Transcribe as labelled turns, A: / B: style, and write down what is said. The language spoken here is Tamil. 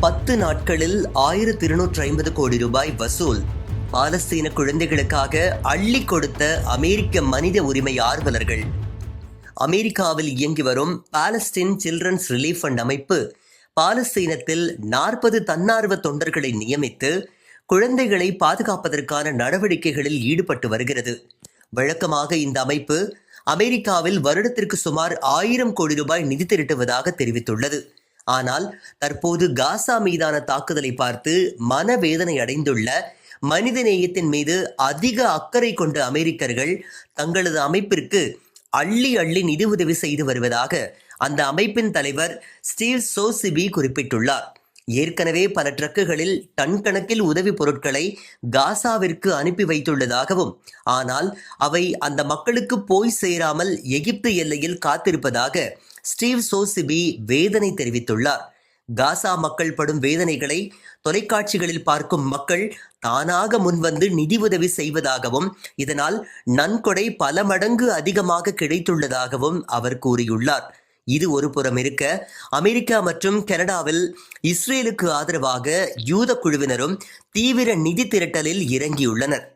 A: பத்து நாட்களில் ஆயிரத்தி இருநூற்றி ஐம்பது கோடி ரூபாய் வசூல். பாலஸ்தீன குழந்தைகளுக்காக அள்ளி கொடுத்த அமெரிக்க மனித உரிமை ஆர்வலர்கள். அமெரிக்காவில் இயங்கி வரும் பாலஸ்தீன் சில்ட்ரன்ஸ் ரிலீஃப் ஃபண்ட் அமைப்பு பாலஸ்தீனத்தில் நாற்பது தன்னார்வ தொண்டர்களை நியமித்து குழந்தைகளை பாதுகாப்பதற்கான நடவடிக்கைகளில் ஈடுபட்டு வருகிறது. வழக்கமாக இந்த அமைப்பு அமெரிக்காவில் வருடத்திற்கு சுமார் ஆயிரம் கோடி ரூபாய் நிதி திரட்டுவதாக தெரிவித்துள்ளது. ஆனால் தற்போது காசா மீதான தாக்குதலை பார்த்து மனவேதனை அடைந்துள்ள மனிதநேயத்தின் மீது அதிக அக்கறை கொண்ட அமெரிக்கர்கள் தங்களது அமைப்பிற்கு அள்ளி அள்ளி நிதி உதவி செய்து வருவதாக அந்த அமைப்பின் தலைவர் ஸ்டீவ் சோசிபி குறிப்பிட்டுள்ளார். ஏற்கனவே பல ட்ரக்குகளில் டன் கணக்கில் உதவி பொருட்களை காசாவிற்கு அனுப்பி வைத்துள்ளதாகவும் ஆனால் அவை அந்த மக்களுக்கு போய் சேராமல் எகிப்து எல்லையில் காத்திருப்பதாக ஸ்டீவ் சோசிபி வேதனை தெரிவித்துள்ளார். காசா மக்கள் படும் வேதனைகளை தொலைக்காட்சிகளில் பார்க்கும் மக்கள் தானாக முன்வந்து நிதி உதவி செய்வதாகவும் இதனால் நன்கொடை பல மடங்கு அதிகமாக கிடைத்துள்ளதாகவும் அவர் கூறியுள்ளார். இது ஒரு புறம் இருக்க அமெரிக்கா மற்றும் கனடாவில் இஸ்ரேலுக்கு ஆதரவாக யூத குழுவினரும் தீவிர நிதி திரட்டலில் இறங்கியுள்ளனர்.